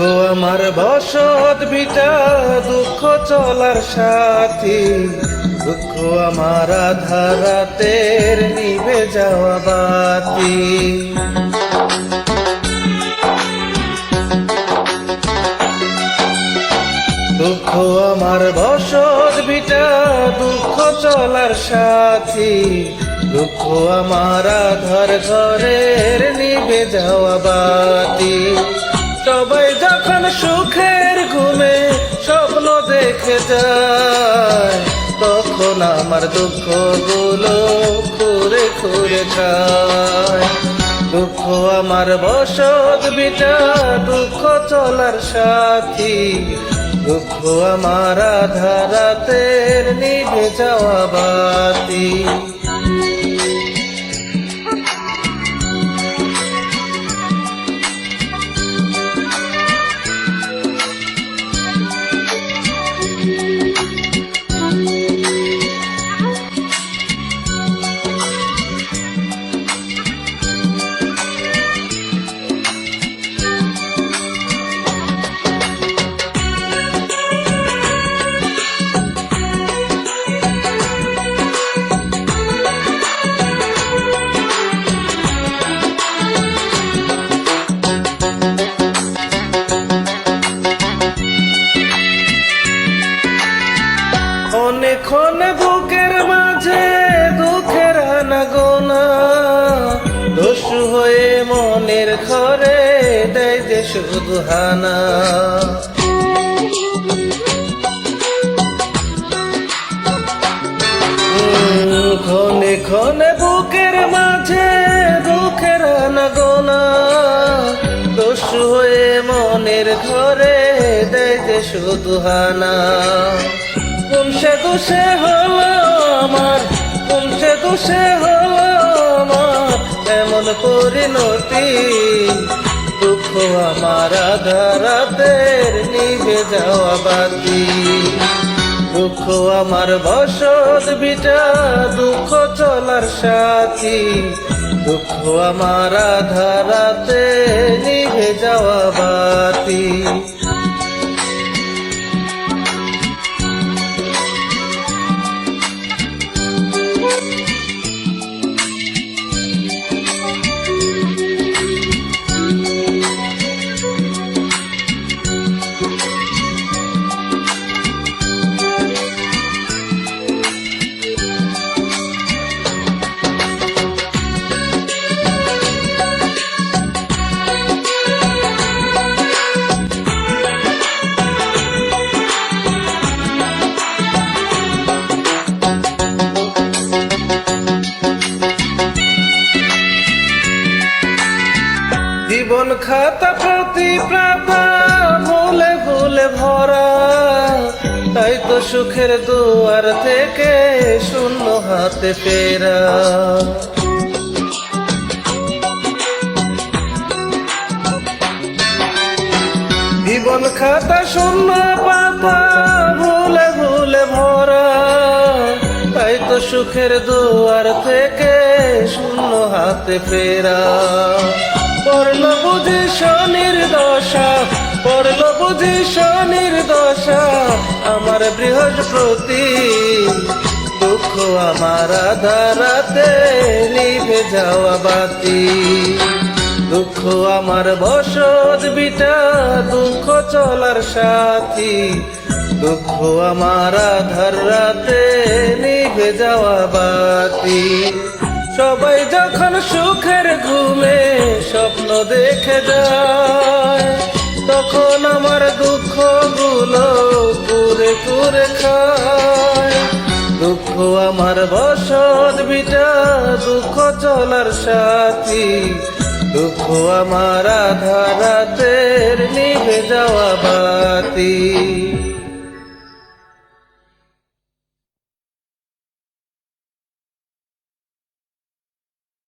আমার বসত বিটা দুঃখ চলার সাথী। দুঃখ আমার আধারাতের নিভে যাওয়া বাতি। দুঃখ আমার বসত বিটা দুঃখ চলার সাথী। দুঃখ আমার আধার ঘরের নিভে যাওয়া বাতি। সবাই যখন সুখের ঘুমে স্বপ্ন দেখে যায়, তখন আমার দুঃখগুলো খুরে খুরে খায়। দুঃখ আমার বসত বিটা, দুঃখ চলার সাথী। দুঃখ আমার আধারাতের নিভে যাওয়া বাতি। শুধু ক্ষণে ক্ষণে বুকের মাঝে দুঃখের গোনা দস্যু হয়ে মনের ঘরে দেয় শুধু হানা কোন সে দোষে হলো আমার? কোন সে দোষে হলো আমার? এমন পরিণতি আধারাতের নিভে যাওয়া বাতি। দুঃখ আমার বসত বিটা, দুঃখ চলার সাথী। দুঃখ আমার আধারাতে নিভে যাওয়া বাতি। খাতা প্রতি প্রাতা ভুলে ভুলে ভরা। তাই তো সুখের দুয়ার থেকে শূন্য হাতে ফেরা। জীবন খাতা শূন্য পাতা ভুলে ভুলে ভরা। তাই তো সুখের দুয়ার থেকে শূন্য হাতে ফেরা। পড়ল বুঝি শনির দশা, পড়ল বুঝি শনির দশা। আমার বৃহস্পতি, দুঃখ আমার আধারাতে নিভে যাওয়া বাতি। দুঃখ আমার বসত বিটা, দুঃখ চলার সাথী। দুঃখ আমার আধার রাতে নিভে যাওয়া বাতি। সবাই যখন সুখের ঘুমে স্বপ্ন দেখে যায়, তখন আমার দুঃখগুলো কুরে কুরে খায়। দুঃখ আমার বসত বিটা দুঃখ চলার সাথী। দুঃখ আমার আধারাতের নিভে যাওয়া বাতি।